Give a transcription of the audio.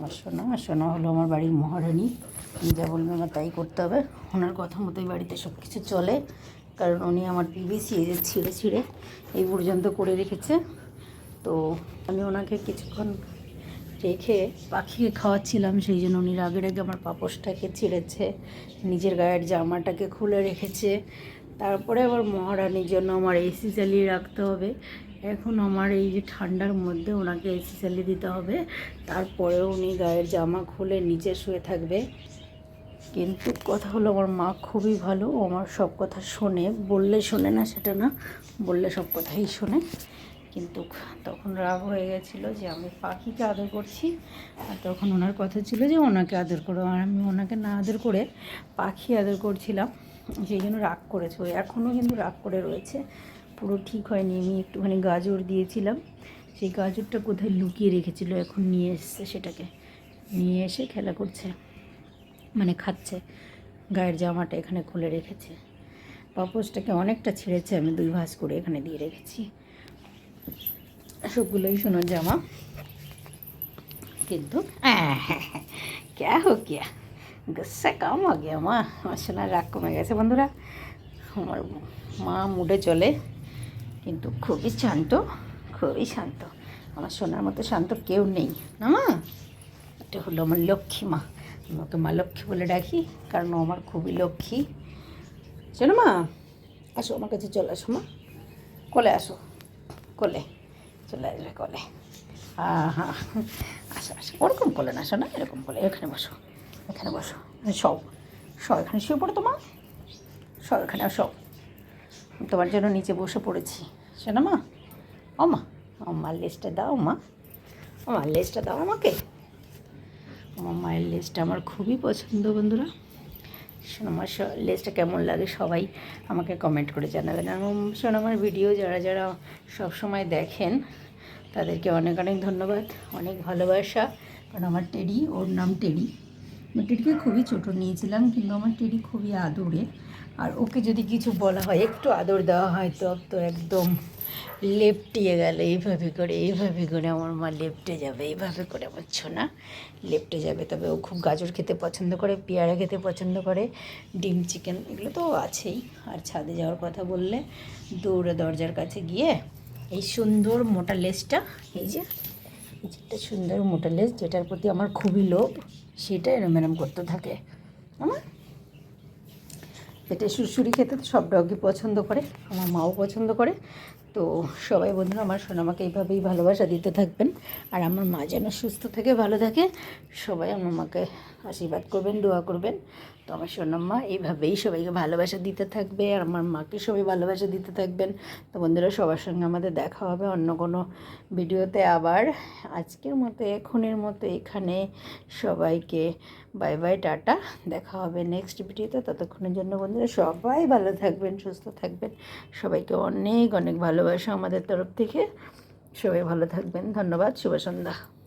আমার সোনা সোনা হলো আমার বাড়ির মহারানী। যা বলবে আমার তাই করতে হবে। ওনার কথা মতোই বাড়িতে সব কিছু চলে। কারণ উনি আমার পিবিসি, এই যে ছিঁড়ে ছিঁড়ে এই পর্যন্ত করে রেখেছে। তো আমি ওনাকে কিছুক্ষণ রেখে পাখিকে খাওয়াচ্ছিলাম, সেই জন্য উনি রাগে রাগে আমার পাপোশটাকে ছিঁড়েছে, নিজের গায়ের জামাটাকে খুলে রেখেছে। তারপরে আবার মহারানীর জন্য আমার এসি চালিয়ে রাখতে হবে। এখন আমার এই যে ঠান্ডার মধ্যে ওনাকে এসি চালিয়ে দিতে হবে। তারপরেও উনি গায়ের জামা খুলে নিচে শুয়ে থাকবে। কিন্তু কথা হলো আমার মা খুবই ভালো, ও আমার সব কথা শোনে। বললে শোনে না সেটা না, বললে সব কথাই শোনে। কিন্তু তখন রাগ হয়ে গেছিল যে আমি পাখিকে আদর করছি। আর তখন ওনার কথা ছিল যে ওনাকে আদর করো। আর আমি ওনাকে না আদর করে পাখি আদর করছিলাম, সেই জন্য রাগ করেছে। ও এখনও কিন্তু রাগ করে রয়েছে। পুরো ঠিক হয়নি, আমি একটুখানি গাজর দিয়েছিলাম। সেই গাজরটা কোথায় লুকিয়ে রেখেছিল এখন নিয়ে এসছে সেটাকে। নিয়ে এসে খেলা করছে মানে খাচ্ছে। গায়ের জামাটা এখানে খুলে রেখেছে। পাপোসটাকে অনেকটা ছেড়েছে, আমি দুই ভাঁজ করে এখানে দিয়ে রেখেছি। সবগুলোই সোনার জামা। কিন্তু হ্যাঁ হ্যাঁ হ্যাঁ ক্যা হো ক্যা? গুসা কম হো গিয়া মা। আমার সোনার রাগ কমে গেছে বন্ধুরা। আমার মা মুডে চলে। কিন্তু খুবই শান্ত খুবই শান্ত। আমার সোনার মতো শান্ত কেউ নেই, না? মা এটা হলো আমার লক্ষ্মী মা। আমি মা লক্ষ্মী বলে ডাকি, কারণ ও আমার খুবই লক্ষ্মী। চলো মা, আসো আমার কাছে চলে আসো মা। কোলে আসো, কোলে। চলে আসবে কোলে। হ্যাঁ হ্যাঁ আসো আসো। ওরকম কোলে না আসো না এরকম কোলে। এখানে বসো এখানে বসো। সব সব এখানে শুয়ে পড়ো তোমা সব এখানে সব তোমার জন্য নিচে বসে পড়েছি। শোনো মা ও মা, ও মার লেজটা দাও মা। ও মার লেজটা দাও আমাকে। আমার মায়ের লেজটা আমার খুবই পছন্দ বন্ধুরা। সোনামার লেজটা কেমন লাগে সবাই আমাকে কমেন্ট করে জানাবেন। আর সোনামার ভিডিও যারা যারা সব সময় দেখেন, তাদেরকে অনেক অনেক ধন্যবাদ, অনেক ভালোবাসা। কারণ আমার টেডি, ওর নাম টেডি। টেডিকে খুবই ছোটো, নিয়েছিলাম কিন্তু আমার টেডি খুবই আদরে। আর ওকে যদি কিছু বলা হয়, একটু আদর দেওয়া হয় তো তো একদম লেপটিয়ে গেল। এইভাবে করে এইভাবে করে আমার মা লেপটে যাবে, এইভাবে করে আমার ছোনা লেপটে যাবে। তবে ও খুব গাজর খেতে পছন্দ করে, পেয়ারা খেতে পছন্দ করে, ডিম, চিকেন এগুলো তো আছেই। আর ছাদে যাওয়ার কথা বললে, দৌড়ে দরজার কাছে গিয়ে এই সুন্দর মোটা লেসটা এই যে একটা সুন্দর মোটা লেস যেটার প্রতি আমার খুবই লোভ, সেটা এরম এরম করতে থাকে। আমার এটা সুরসুরি খেতে তো সব ডগই পছন্দ করে, আমার মাও পছন্দ করে। তো সবাই বন্ধুরা, আমার সোনামাকে এইভাবেই ভালোবাসা দিতে থাকবেন। আর আমার মা যেন সুস্থ থেকে, ভালো থাকে, সবাই আমার মাকে আশীর্বাদ করবেন, দোয়া করবেন। তো আমার সোনাম্মা এইভাবেই সবাইকে ভালোবাসা দিতে থাকবে, আর আমার মাকে সবাই ভালোবাসা দিতে থাকবেন। তো বন্ধুরা, সবার সঙ্গে আমাদের দেখা হবে অন্য কোনো ভিডিওতে আবার। আজকের মতো, এখনের মতো এখানে সবাইকে বাই বাই, টাটা। দেখা হবে নেক্সট ভিডিওতে। ততক্ষণের জন্য বন্ধুরা, সবাই ভালো থাকবেন, সুস্থ থাকবেন। সবাইকে অনেক অনেক ভালোবাসা আমাদের তরফ থেকে। সবাই ভালো থাকবেন। ধন্যবাদ। শুভ সন্ধ্যা।